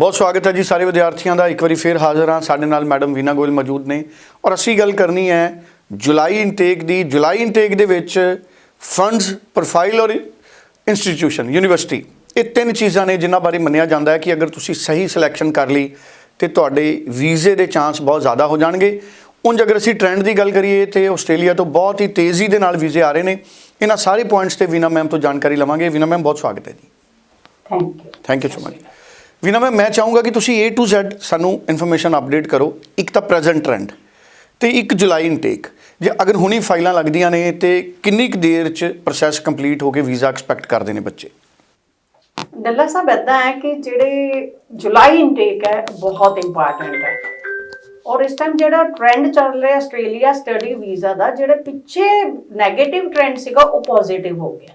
ਬਹੁਤ ਸਵਾਗਤ ਹੈ ਜੀ ਸਾਰੇ ਵਿਦਿਆਰਥੀਆਂ ਦਾ। ਇੱਕ ਵਾਰੀ ਫੇਰ ਹਾਜ਼ਰ ਹਾਂ। ਸਾਡੇ ਨਾਲ ਮੈਡਮ ਵੀਨਾ ਗੋਇਲ ਮੌਜੂਦ ਨੇ। ਔਰ ਅਸੀਂ ਗੱਲ ਕਰਨੀ ਹੈ ਜੁਲਾਈ ਇਨਟੇਕ ਦੀ। ਜੁਲਾਈ ਇਨਟੇਕ ਦੇ ਵਿੱਚ ਫੰਡਸ ਪ੍ਰੋਫਾਈਲ ਔਰ ਇੰਸਟੀਟਿਊਸ਼ਨ ਯੂਨੀਵਰਸਿਟੀ ਇਹ ਤਿੰਨ ਚੀਜ਼ਾਂ ਨੇ ਜਿਨ੍ਹਾਂ ਬਾਰੇ ਮੰਨਿਆ ਜਾਂਦਾ ਹੈ ਕਿ ਅਗਰ ਤੁਸੀਂ ਸਹੀ ਸਿਲੈਕਸ਼ਨ ਕਰ ਲਈ ਤੇ ਤੁਹਾਡੇ ਵੀਜ਼ੇ ਦੇ ਚਾਂਸ ਬਹੁਤ ਜ਼ਿਆਦਾ ਹੋ ਜਾਣਗੇ। ਉਂਝ ਅਗਰ ਅਸੀਂ ਟ੍ਰੈਂਡ ਦੀ ਗੱਲ ਕਰੀਏ ਤੇ ਆਸਟ੍ਰੇਲੀਆ ਤੋਂ ਬਹੁਤ ਹੀ ਤੇਜ਼ੀ ਦੇ ਨਾਲ ਵੀਜ਼ੇ ਆ ਰਹੇ ਨੇ। ਇਹਨਾਂ ਸਾਰੇ ਪੁਆਇੰਟਸ ਤੇ ਵੀਨਾ ਮੈਮ ਤੋਂ ਜਾਣਕਾਰੀ ਲਵਾਂਗੇ। ਵੀਨਾ ਮੈਮ ਬਹੁਤ ਸਵਾਗਤ ਹੈ ਜੀ। Thank you thank you so much Veena ma'am ਮੈਂ ਚਾਹੂੰਗਾ ਕਿ ਤੁਸੀਂ A to Z ਸਾਨੂੰ ਇਨਫੋਰਮੇਸ਼ਨ ਅਪਡੇਟ ਕਰੋ। ਇੱਕ ਤਾਂ ਪ੍ਰੈਜ਼ੈਂਟ ਟ੍ਰੈਂਡ ਤੇ ਇੱਕ ਜੁਲਾਈ ਇਨਟੇਕ ਜੇ ਅਗਰ ਹੁਣੀ ਫਾਈਲਾਂ ਲੱਗਦੀਆਂ ਨੇ ਤੇ ਕਿੰਨੀ ਕੁ ਦੇਰ ਚ ਪ੍ਰੋਸੈਸ ਕੰਪਲੀਟ ਹੋ ਕੇ ਵੀਜ਼ਾ ਐਕਸਪੈਕਟ ਕਰਦੇ ਨੇ ਬੱਚੇ? ਡੱਲਾ ਸਾਹਿਬ, ਏਦਾਂ ਹੈ ਕਿ ਜਿਹੜੇ ਜੁਲਾਈ ਇਨਟੇਕ ਹੈ, ਬਹੁਤ ਇੰਪੋਰਟੈਂਟ ਹੈ। ਔਰ ਇਸ ਟਾਈਮ ਜਿਹੜਾ ਟ੍ਰੈਂਡ ਚੱਲ ਰਿਹਾ ਆਸਟ੍ਰੇਲੀਆ ਸਟੱਡੀ ਵੀਜ਼ਾ ਦਾ, ਜਿਹੜੇ ਪਿੱਛੇ 네ਗੇਟਿਵ ਟ੍ਰੈਂਡ ਸੀਗਾ, ਉਹ ਪੋਜ਼ਿਟਿਵ ਹੋ ਗਿਆ।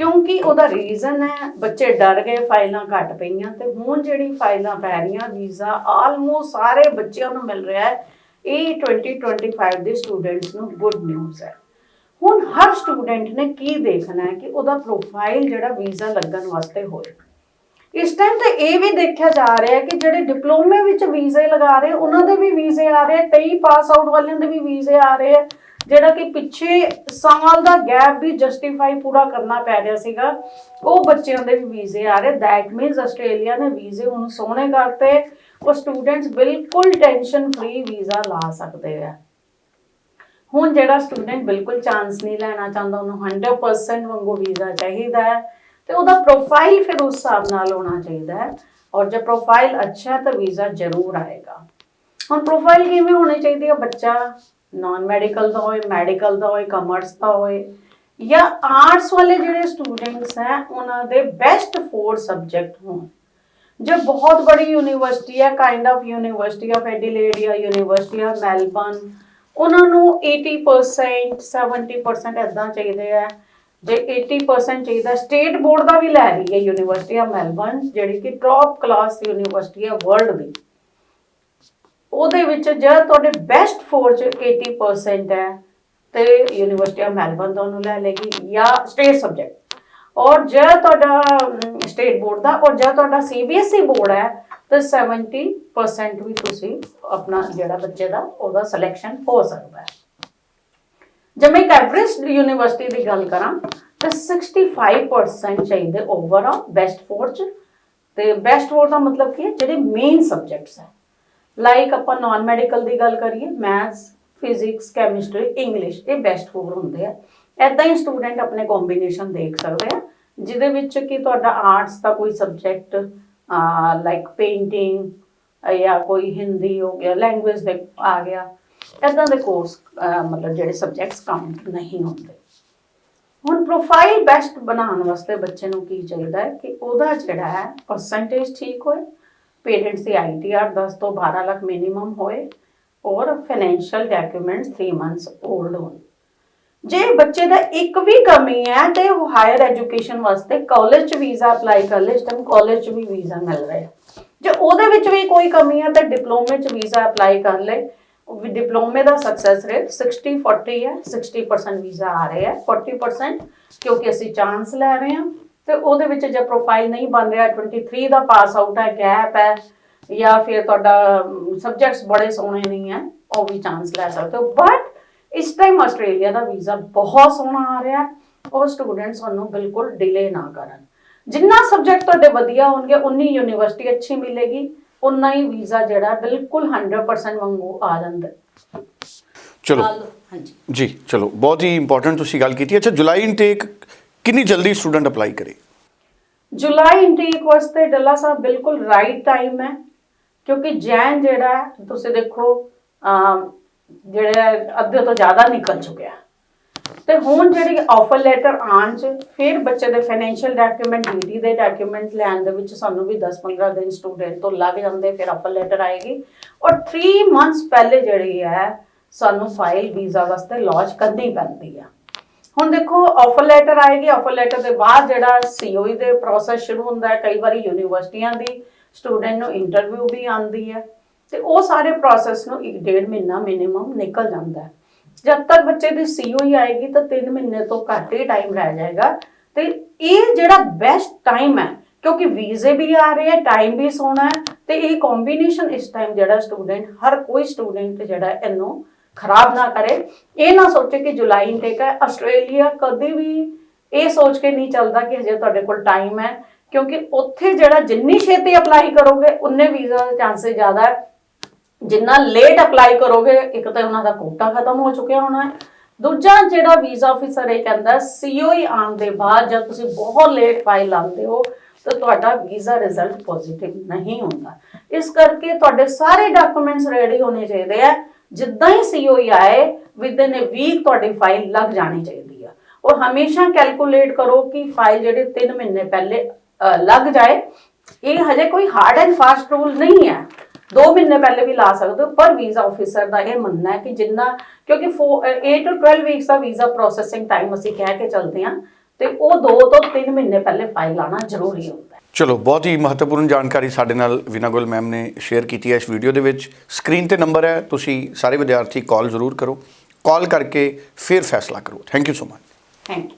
ਕਿਉਂਕਿ ਉਹਦਾ ਰੀਜ਼ਨ ਹੈ, ਬੱਚੇ ਡਰ ਗਏ, ਫਾਈਲਾਂ ਘਟ ਪਈਆਂ ਤੇ ਹੁਣ ਜਿਹੜੀ ਫਾਈਲਾਂ ਪੈ ਰਹੀਆਂ ਵੀਜ਼ਾ ਆਲਮੋਸਟ ਸਾਰੇ ਬੱਚਿਆਂ ਨੂੰ ਮਿਲ ਰਿਹਾ ਹੈ। ਇਹ 2025 ਦੇ ਸਟੂਡੈਂਟਸ ਨੂੰ ਗੁੱਡ ਨਿਊਜ਼ ਹੈ। ਹੁਣ ਹਰ ਸਟੂਡੈਂਟ ਨੇ ਕੀ ਦੇਖਣਾ ਹੈ ਕਿ ਉਹਦਾ ਪ੍ਰੋਫਾਈਲ ਜਿਹੜਾ ਵੀਜ਼ਾ ਲੱਗਣ ਵਾਸਤੇ ਹੋਏ। ਇਸ ਟਾਈਮ ਤੇ ਇਹ ਵੀ ਦੇਖਿਆ ਜਾ ਰਿਹਾ ਹੈ ਕਿ ਜਿਹੜੇ ਡਿਪਲੋਮੇ ਵਿੱਚ ਵੀਜ਼ੇ ਲਗਾ ਰਹੇ, ਉਹਨਾਂ ਦੇ ਵੀ ਵੀਜ਼ੇ ਆ ਰਹੇ, ਕਈ ਪਾਸ ਆਊਟ ਵਾਲਿਆਂ ਦੇ ਵੀ ਵੀਜ਼ੇ ਆ ਰਹੇ ਆ ਜਿਹੜਾ ਕਿ ਪਿੱਛੇ ਸਾਲ ਦਾ ਗੈਪ ਵੀ ਜਸਟੀਫਾਈ ਪੂਰਾ ਕਰਨਾ ਪੈ ਰਿਹਾ ਸੀਗਾ। ਉਹ ਬੱਚਿਆਂ ਦੇ ਵੀ ਵੀਜ਼ੇ ਆ ਰਹੇ। ਦੈਟ ਮੀਨਸ ਆਸਟ੍ਰੇਲੀਆ ਨੇ ਵੀਜ਼ੇ ਹੁਣ ਸੋਹਣੇ ਕਰਤੇ। ਉਹ ਸਟੂਡੈਂਟਸ ਬਿਲਕੁਲ ਟੈਨਸ਼ਨ ਫ੍ਰੀ ਵੀਜ਼ਾ ਲਾ ਸਕਦੇ ਆ। ਹੁਣ ਜਿਹੜਾ ਸਟੂਡੈਂਟ ਬਿਲਕੁਲ ਚਾਂਸ ਨਹੀਂ ਲੈਣਾ ਚਾਹੁੰਦਾ, ਉਹਨੂੰ 100% ਵਾਂਗੂ ਵੀਜ਼ਾ ਚਾਹੀਦਾ ਹੈ। ਤੇ ਉਹਦਾ ਪ੍ਰੋਫਾਈਲ ਫਿਰ ਉਸ ਹਿਸਾਬ ਨਾਲ ਹੋਣਾ ਚਾਹੀਦਾ ਹੈ। ਔਰ ਜੇ ਪ੍ਰੋਫਾਈਲ ਅੱਛਾ ਹੈ ਤਾਂ ਵੀਜ਼ਾ ਜ਼ਰੂਰ ਆਏਗਾ। ਹੁਣ ਪ੍ਰੋਫਾਈਲ ਕਿਵੇਂ ਹੋਣੀ ਚਾਹੀਦੀ ਹੈ ਬੱਚਾ? ਨਾਨ ਮੈਡੀਕਲ ਦਾ ਹੋਏ ਮੈਡੀਕਲ ਦਾ ਹੋਏ ਕਮਰਸ ਦਾ ਹੋਏ। ਜਾਂ ਆਰਟਸ ਵਾਲੇ ਜਿਹੜੇ ਸਟੂਡੈਂਟਸ ਹੈ, ਉਹਨਾਂ ਦੇ ਬੈਸਟ 4 ਸਬਜੈਕਟ ਹੋਣ। ਜੋ ਬਹੁਤ ਬੜੀ ਯੂਨੀਵਰਸਿਟੀ ਹੈ kind of university of Adelaide ਜਾਂ ਯੂਨੀਵਰਸਿਟੀ ਆਫ ਮੈਲਬਨ ਉਹਨਾਂ ਨੂੰ 80% 70% ਐਦਾਂ ਚਾਹੀਦੇ ਆ ਜੇ 80% ਚਾਹੀਦਾ ਸਟੇਟ ਬੋਰਡ ਦਾ ਵੀ ਲੈ ਰਹੀ ਹੈ ਯੂਨੀਵਰਸਿਟੀ ਆਫ ਮੈਲਬਨ ਜਿਹੜੀ ਕਿ ਟੌਪ ਕਲਾਸ ਯੂਨੀਵਰਸਿਟੀ ਹੈ ਵਰਲਡ ਦੀ। ਉਹਦੇ ਵਿੱਚ ਜੇ ਤੁਹਾਡੇ ਬੈਸਟ 4 ਚ 80% ਹੈ, ਤੇ ਯੂਨੀਵਰਸਿਟੀ ਆਫ ਮੈਲਬਨ ਦਾ ਉਹਨੂੰ ਲੈ ਲੇਗੀ ਜਾਂ ਸਟੇਟ ਸਬਜੈਕਟ ਔਰ ਜੇ ਤੁਹਾਡਾ ਸਟੇਟ ਬੋਰਡ ਦਾ, ਔਰ ਜੇ ਤੁਹਾਡਾ ਸੀਬੀਐਸਈ ਬੋਰਡ ਹੈ, ਤਾਂ 70% ਵੀ ਤੁਸੀਂ ਆਪਣਾ ਜਿਹੜਾ ਬੱਚੇ ਦਾ, ਉਹਦਾ ਸਿਲੈਕਸ਼ਨ ਹੋ ਸਕਦਾ ਹੈ। ਜੇ ਮੈਂ ਇੱਕ ਐਵਰੇਜ ਯੂਨੀਵਰਸਿਟੀ ਦੀ ਗੱਲ ਕਰਾਂ, ਤਾਂ 65% ਚਾਹੀਦੇ ਓਵਰਆਲ ਬੈਸਟ 4 ਚ। ਤੇ ਬੈਸਟ 4 ਦਾ ਮਤਲਬ ਕੀ ਹੈ, ਜਿਹੜੇ ਮੇਨ ਸਬਜੈਕਟਸ ਹੈ। ਲਾਈਕ ਆਪਾਂ ਨਾਨ ਮੈਡੀਕਲ ਦੀ ਗੱਲ ਕਰੀਏ ਮੈਥਸ ਫਿਜ਼ਿਕਸ ਕੈਮਿਸਟਰੀ ਇੰਗਲਿਸ਼ ਇਹ ਬੈਸਟ 4 ਹੁੰਦੇ ਆ। ਐਦਾਂ ਹੀ ਸਟੂਡੈਂਟ ਆਪਣੇ ਕੰਬੀਨੇਸ਼ਨ ਦੇਖ ਸਕਦੇ ਆ, ਜਿਹਦੇ ਵਿੱਚ ਕਿ ਤੁਹਾਡਾ ਆਰਟਸ ਦਾ ਕੋਈ ਸਬਜੈਕਟ ਲਾਈਕ ਪੇਂਟਿੰਗ ਜਾਂ ਕੋਈ ਹਿੰਦੀ ਹੋ ਗਿਆ ਲੈਂਗੁਏਜ ਦੇ ਆ ਗਿਆ ਐਦਾਂ ਦੇ ਕੋਰਸ ਮਤਲਬ ਜਿਹੜੇ ਸਬਜੈਕਟਸ ਕਾਊਂਟ ਨਹੀਂ ਹੁੰਦੇ। ਹੁਣ ਪ੍ਰੋਫਾਈਲ ਬੈਸਟ ਬਣਾਉਣ ਵਾਸਤੇ ਬੱਚੇ ਨੂੰ ਕੀ ਚਾਹੀਦਾ ਹੈ ਕਿ ਉਹਦਾ ਜਿਹੜਾ ਹੈ ਪਰਸੈਂਟੇਜ ਠੀਕ ਹੋਏ ਪੇਰੈਂਟਸ ਦੀ ਆਈਟੀਆਰ 10 ਤੋਂ 12 ਲੱਖ ਮਿਨੀਮਮ ਹੋਏ ਔਰ ਫਾਈਨੈਂਸ਼ੀਅਲ ਡਾਕੂਮੈਂਟਸ 3 ਮੰਥਸ 올ਡ ਹੋਣ। ਜੇ ਬੱਚੇ ਦਾ ਇੱਕ ਵੀ ਕਮੀ ਹੈ ਤੇ ਉਹ ਹਾਇਰ ਐਜੂਕੇਸ਼ਨ ਵਾਸਤੇ ਕਾਲਜ ਚ ਵੀਜ਼ਾ ਅਪਲਾਈ ਕਰ ਲੇ ਇਸ ਟਾਈਮ ਕਾਲਜ ਚ ਵੀ ਵੀਜ਼ਾ ਮਿਲ ਰਿਹਾ। ਜੇ ਉਹਦੇ ਵਿੱਚ ਵੀ ਕੋਈ ਕਮੀ ਹੈ ਤਾਂ ਡਿਪਲੋਮੇ ਚ ਵੀਜ਼ਾ ਅਪਲਾਈ ਕਰ ਲੇ ਡਿਪਲੋਮੇ ਦਾ ਸਕਸੈਸ ਰੇਟ 60 40 ਹੈ 60% ਵੀਜ਼ਾ ਆ ਰਿਹਾ ਹੈ। 40% ਕਿਉਂਕਿ ਅਸੀਂ ਚਾਂਸ ਲੈ ਰਹੇ ਹਾਂ। ਤੇ ਉਹਦੇ ਵਿੱਚ ਜੇ ਪ੍ਰੋਫਾਈਲ ਨਹੀਂ ਬਣ ਰਿਹਾ 23 ਦਾ ਪਾਸ ਆਊਟ ਹੈ ਗੈਪ ਹੈ ਜਾਂ ਫਿਰ ਤੁਹਾਡਾ ਸਬਜੈਕਟਸ ਬੜੇ ਸੋਹਣੇ ਨਹੀਂ ਹੈ ਉਹ ਵੀ ਚਾਂਸ ਲੈ ਸਕਦੇ ਹੋ। ਬਟ ਇਸ ਟਾਈਮ ਆਸਟ੍ਰੇਲੀਆ ਦਾ ਵੀਜ਼ਾ ਬਹੁਤ ਸੋਹਣਾ ਆ ਰਿਹਾ ਹੈ। ਉਹ ਸਟੂਡੈਂਟਸ ਨੂੰ ਬਿਲਕੁਲ ਡਿਲੇ ਨਾ ਕਰਨ। ਜਿੰਨਾ ਸਬਜੈਕਟ ਤੁਹਾਡੇ ਵਧੀਆ ਹੋਣਗੇ ਉਨੀ ਯੂਨੀਵਰਸਿਟੀ ਅੱਛੀ ਮਿਲੇਗੀ। ਉਨਾ ਹੀ ਵੀਜ਼ਾ ਜਿਹੜਾ ਬਿਲਕੁਲ 100% ਵਾਂਗੂ ਆ ਜਾਂਦਾ। ਚਲੋ। ਹਾਂਜੀ। ਜੀ ਚਲੋ। ਬਹੁਤ ਹੀ ਇੰਪੋਰਟੈਂਟ ਤੁਸੀਂ ਗੱਲ ਕੀਤੀ। ਅੱਛਾ ਜੁਲਾਈ ਇਨਟੇਕ ਕਿੰਨੀ ਜਲਦੀ ਸਟੂਡੈਂਟ ਅਪਲਾਈ ਕਰੇ? ਜੁਲਾਈ ਇਨਟੇਕ ਵਾਸਤੇ ਡੱਲਾ ਸਾਹਿਬ ਬਿਲਕੁਲ ਰਾਈਟ ਟਾਈਮ ਹੈ ਕਿਉਂਕਿ ਜੈਨ ਜਿਹੜਾ ਤੁਸੀਂ ਦੇਖੋ ਅਮ, ਜਿਹੜਾ ਅੱਧੇ ਤੋਂ ਜ਼ਿਆਦਾ ਨਿਕਲ ਚੁੱਕਿਆ ਤੇ ਹੁਣ ਜਿਹੜੀ ਆਫਰ ਲੈਟਰ ਆਉਣ ਚ ਫਿਰ ਬੱਚੇ ਦੇ ਫਾਈਨੈਂਸ਼ੀਅਲ ਡਾਕੂਮੈਂਟ ਡੀਡੀ ਦੇ ਡਾਕੂਮੈਂਟ ਲੈਣ ਦੇ ਵਿੱਚ ਸਾਨੂੰ ਵੀ 10-15 ਦਿਨ ਸਟੂਡੈਂਟ ਤੋਂ ਲੱਗ ਜਾਂਦੇ ਫਿਰ ਆਫਰ ਲੈਟਰ ਆਏਗੀ। ਔਰ 3 ਮੰਥਸ ਪਹਿਲੇ ਜਿਹੜੀ ਹੈ ਸਾਨੂੰ ਫਾਈਲ ਵੀਜ਼ਾ ਵਾਸਤੇ ਲੌਂਚ ਕਰਨੀ ਪੈਂਦੀ ਆ ਹੁਣ ਦੇਖੋ ਆਫਰ ਲੈਟਰ ਆਏਗੀ ਆਫਰ ਲੈਟਰ ਦੇ ਬਾਅਦ ਜਿਹੜਾ ਸੀਓਈ ਦੇ ਪ੍ਰੋਸੈਸ ਸ਼ੁਰੂ ਹੁੰਦਾ ਹੈ, ਕਈ ਵਾਰੀ ਯੂਨੀਵਰਸਿਟੀਆਂ ਦੀ ਸਟੂਡੈਂਟ ਨੂੰ ਇੰਟਰਵਿਊ ਵੀ ਆਉਂਦੀ ਹੈ ਤੇ ਉਹ ਸਾਰੇ ਪ੍ਰੋਸੈਸ ਨੂੰ ਇੱਕ ਡੇਢ ਮਹੀਨਾ ਮਿਨੀਮਮ ਨਿਕਲ ਜਾਂਦਾ ਹੈ। ਜਦ ਤੱਕ ਬੱਚੇ ਦੀ ਸੀਓਈ ਆਏਗੀ ਤਾਂ 3 ਮਹੀਨੇ ਤੋਂ ਘੱਟ ਹੀ ਟਾਈਮ ਰਹਿ ਜਾਏਗਾ ਤੇ ਇਹ ਜਿਹੜਾ ਬੈਸਟ ਟਾਈਮ ਹੈ, ਕਿਉਂਕਿ ਵੀਜ਼ੇ ਵੀ ਆ ਰਹੇ ਹੈ ਟਾਈਮ ਵੀ ਸੋਣਾ ਹੈ ਤੇ ਇਹ ਕੰਬੀਨੇਸ਼ਨ ਇਸ ਟਾਈਮ ਜਿਹੜਾ ਸਟੂਡੈਂਟ ਹਰ ਕੋਈ ਸਟੂਡੈਂਟ ਜਿਹੜਾ ਇਹਨੂੰ ਖਰਾਬ ਨਾ ਕਰੇ। ਇਹ ਨਾ ਸੋਚੇ ਕਿ ਜੁਲਾਈ ਇਨਟੇਕ ਹੈ। ਆਸਟ੍ਰੇਲੀਆ ਕਦੇ ਵੀ ਇਹ ਸੋਚ ਕੇ ਨਹੀਂ ਚੱਲਦਾ ਕਿ ਹਜੇ ਤੁਹਾਡੇ ਕੋਲ ਟਾਈਮ ਹੈ। ਕਿਉਂਕਿ ਉੱਥੇ ਜਿਹੜਾ ਜਿੰਨੀ ਛੇਤੀ ਅਪਲਾਈ ਕਰੋਗੇ, ਉਨੇ ਵੀਜ਼ਾ ਦੇ ਚਾਂਸਸ ਜ਼ਿਆਦਾ ਹੈ। ਜਿੰਨਾ ਲੇਟ ਅਪਲਾਈ ਕਰੋਗੇ, ਇੱਕ ਤਾਂ ਉਹਨਾਂ ਦਾ ਕੋਟਾ ਖਤਮ ਹੋ ਚੁੱਕਿਆ ਹੋਣਾ ਹੈ। ਦੂਜਾ ਜਿਹੜਾ ਵੀਜ਼ਾ ਆਫੀਸਰ ਇਹ ਕਹਿੰਦਾ ਸੀਓਈ ਆਉਣ ਦੇ ਬਾਅਦ ਜਦ ਤੁਸੀਂ ਬਹੁਤ ਲੇਟ ਫਾਈਲ ਲਾਉਂਦੇ ਹੋ, ਤਾਂ ਤੁਹਾਡਾ ਵੀਜ਼ਾ ਰਿਜ਼ਲਟ ਪੋਜ਼ਿਟਿਵ ਨਹੀਂ ਹੁੰਦਾ। ਇਸ ਕਰਕੇ ਤੁਹਾਡੇ ਸਾਰੇ ਡਾਕੂਮੈਂਟਸ ਰੈਡੀ ਹੋਣੇ ਚਾਹੀਦੇ ਆ ਜਿੱਦਾਂ ਹੀ ਸੀਓਈ ਆਏ ਵਿਦਨ ਅ ਵੀਕ ਤੁਹਾਡੀ ਫਾਈਲ ਲੱਗ ਜਾਣੀ ਚਾਹੀਦੀ ਆ। ਔਰ ਹਮੇਸ਼ਾ ਕੈਲਕੂਲੇਟ ਕਰੋ ਕਿ ਫਾਈਲ ਜਿਹੜੇ 3 ਮਹੀਨੇ ਪਹਿਲੇ ਲੱਗ ਜਾਏ। ਇਹ ਹਜੇ ਕੋਈ ਹਾਰਡ ਐਂਡ ਫਾਸਟ ਰੂਲ ਨਹੀਂ ਹੈ। 2 ਮਹੀਨੇ ਪਹਿਲੇ ਵੀ ਲਾ ਸਕਦੇ ਹੋ, ਪਰ ਵੀਜ਼ਾ ਆਫੀਸਰ ਦਾ ਇਹ ਮੰਨਣਾ ਹੈ ਕਿ ਜਿੰਨਾ, ਕਿਉਂਕਿ 8 ਤੋਂ 12 ਵੀਕਸ ਦਾ ਵੀਜ਼ਾ ਪ੍ਰੋਸੈਸਿੰਗ ਟਾਈਮ ਅਸੀਂ ਕਹਿ ਕੇ ਚੱਲਦੇ ਹਾਂ, ਤੇ ਉਹ 2 ਤੋਂ 3 ਮਹੀਨੇ ਪਹਿਲੇ ਫਾਈਲ ਲਾਣਾ ਜ਼ਰੂਰੀ ਹੁੰਦਾ ਚਲੋ, ਬਹੁਤ ਹੀ ਮਹੱਤਵਪੂਰਨ ਜਾਣਕਾਰੀ ਸਾਡੇ ਨਾਲ ਵਿਨਾ ਗੋਲ ਮੈਮ ਨੇ ਸ਼ੇਅਰ ਕੀਤੀ ਹੈ ਇਸ ਵੀਡੀਓ ਦੇ ਵਿੱਚ। ਸਕਰੀਨ ਤੇ ਨੰਬਰ ਹੈ, ਤੁਸੀਂ ਸਾਰੇ ਵਿਦਿਆਰਥੀ ਕਾਲ ਜ਼ਰੂਰ ਕਰੋ। ਕਾਲ ਕਰਕੇ ਫਿਰ ਫੈਸਲਾ ਕਰੋ। Thank you so much thank you